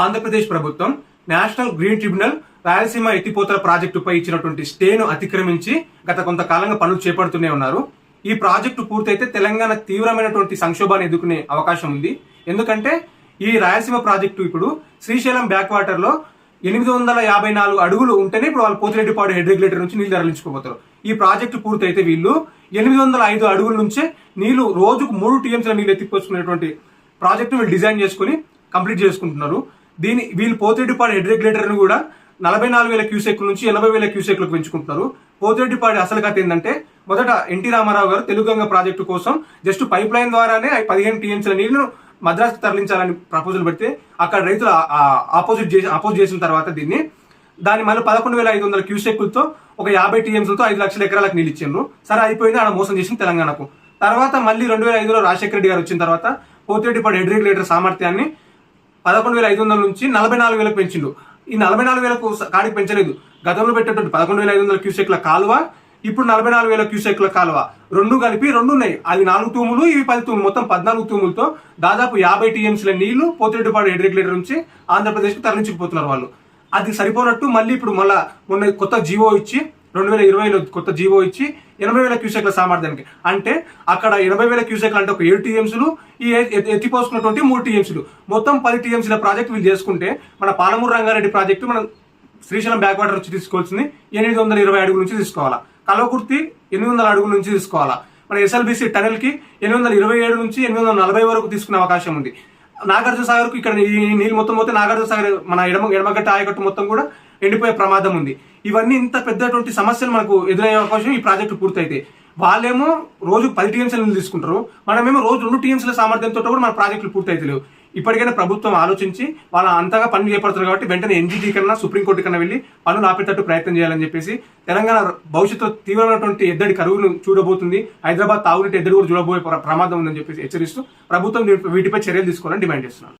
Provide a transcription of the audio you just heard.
ఆంధ్రప్రదేశ్ ప్రభుత్వం national green tribunal Rayalaseema ఎత్తిపోతల ప్రాజెక్టుపై ఇచ్చినటువంటి స్టేను అతిక్రమించి గత కొంతకాలంగా పనులు చేపడుతూనే ఉన్నారు. ఈ ప్రాజెక్టు పూర్తయితే తెలంగాణ తీవ్రమైనటువంటి సంక్షోభాన్ని ఎదుర్కొనే అవకాశం ఉంది. ఎందుకంటే ఈ రాయలసీమ ప్రాజెక్టు ఇప్పుడు శ్రీశైలం బ్యాక్ వాటర్లో ఎనిమిది వందల యాభై నాలుగు అడుగులు ఉంటేనే ఇప్పుడు వాళ్ళు పోతిరెడ్డిపాడు హెడ్ రెగ్యులేటర్ నుంచి నీళ్ళు తరలించుకోబోతారు. ఈ ప్రాజెక్టు పూర్తయితే వీళ్ళు ఎనిమిది వందల ఐదు అడుగుల నుంచే నీళ్ళు రోజుకు మూడు టీఎంసీల నీళ్ళు ఎత్తిపోసుకునేటువంటి ప్రాజెక్టు వీళ్ళు డిజైన్ చేసుకుని కంప్లీట్ చేసుకుంటున్నారు. దీని వీళ్ళు పోతిరెడ్డిపాడు హెడ్ రెగ్యులేటర్ను కూడా నలభై నాలుగు వేల క్యూసెక్ల నుంచి ఎనభై వేల క్యూసెక్లకు పెంచుకుంటున్నారు. పోతిరెడ్డిపాడి అసలు కథ ఏంటంటే మొదట ఎన్టీ రామారావు గారు తెలుగుగంగ ప్రాజెక్టు కోసం జస్ట్ పైప్ లైన్ ద్వారానే పదిహేను టీఎంసీల నీళ్ళను మద్రాసుకు తరలించాలని ప్రపోజల్ పెడితే అక్కడ రైతులు ఆపోజిట్ చేసి అపోజ్ చేసిన తర్వాత దీన్ని దాని మళ్ళీ పదకొండు వేల ఐదు వందల క్యూసెక్లతో ఒక యాభై టీఎంసీలతో ఐదు లక్షల ఎకరాలకు నీళ్ళు ఇచ్చిండ్రు. సరే అయిపోయింది ఆడ మోసం చేసింది తెలంగాణకు. తర్వాత మళ్ళీ రెండు వేల ఐదులో రాజశేఖర రెడ్డి గారు వచ్చిన తర్వాత పోతిరెడ్డిపాడు హెడ్ రెగ్యులేటర్ సామర్థ్యాన్ని పదకొండు వేల ఐదు వందల నుంచి నలభై నాలుగు వేలకు పెంచిండు. ఈ నలభై నాలుగు వేలకు కాడికి పెంచలేదు. గతంలో పెట్టేటువంటి పదకొండు వేల ఐదు వందల క్యూసెక్ల కాలువ ఇప్పుడు నలభై నాలుగు వేల క్యూసెక్ల కాలువ. రెండు కలిపి రెండు ఉన్నాయి అది నాలుగు తూములు ఇవి పది తూములు. మొత్తం పద్నాలుగు తూములతో దాదాపు యాభై టీఎంసీల నీళ్ళు పోతిరెడ్డిపాడు హెడ్ రెగ్యులేటర్ నుంచి ఆంధ్రప్రదేశ్కి తరలించుకుపోతున్నారు వాళ్ళు. అది సరిపోనట్టు మళ్ళీ ఇప్పుడు మళ్ళా మొన్న కొత్త జీవో ఇచ్చి రెండు వేల ఇరవైలో కొత్త జీవో ఇచ్చి ఎనభై వేల క్యూసెక్ల సామర్థ్యానికి. అంటే అక్కడ ఎనభై వేల క్యూసెక్లు అంటే ఒక ఏడు టీఎంసీలు ఈ ఎత్తిపోసుకున్నటువంటి మూడు టీఎంసీలు. మొత్తం పది టీఎంసీల ప్రాజెక్ట్ వీళ్ళు చేసుకుంటే మన పాలమూరు రంగారెడ్డి ప్రాజెక్టు మనం శ్రీశైలం బ్యాక్ వాటర్ నుంచి తీసుకోవాల్సింది ఎనిమిది వందల ఇరవై అడుగుల నుంచి తీసుకోవాలా. కలవకుర్తి ఎనిమిది వందల అడుగుల నుంచి తీసుకోవాలా. మన ఎస్ఎల్బిసి టనల్కి ఎనిమిది వందల ఇరవై ఏడు నుంచి ఎనిమిది వందల నలభై వరకు తీసుకునే అవకాశం ఉంది. నాగార్జునసాగ్ ఇక్కడ ఈ నీళ్ళు మొత్తం పోతే నాగార్జున సాగర్ మన ఎడమ ఎడమగట్ట ఆయకట్టు మొత్తం కూడా ఎండిపోయే ప్రమాదం ఉంది. ఇవన్నీ ఇంత పెద్దటువంటి సమస్యలు మనకు ఎదురయ్యే అవకాశం ఈ ప్రాజెక్టు పూర్తయితే. వాళ్ళేమో రోజు పది టీఎంసీల నీళ్ళు తీసుకుంటారు. మనమేమో రోజు రెండు టీఎంసీల సామర్థ్యంతో కూడా మన ప్రాజెక్టులు పూర్తయితలేవు. ఇప్పటికైనా ప్రభుత్వం ఆలోచించి వాళ్ళ అంతగా పనులు చేపడుతున్నారు కాబట్టి వెంటనే ఎన్జీటీ కన్నా సుప్రీంకోర్టు కన్నా వెళ్ళి పనులు ఆపేటట్టు ప్రయత్నం చేయాలని చెప్పేసి తెలంగాణ భవిష్యత్తులో తీవ్రమైనటువంటి ఎద్దడి కరువును చూడబోతుంది. హైదరాబాద్ తాగునీటి ఎద్దడి కూడా చూడబోయే ప్రమాదం ఉందని చెప్పేసి హెచ్చరిస్తూ ప్రభుత్వం వీటిపై చర్యలు తీసుకోవాలని డిమాండ్ చేస్తున్నాను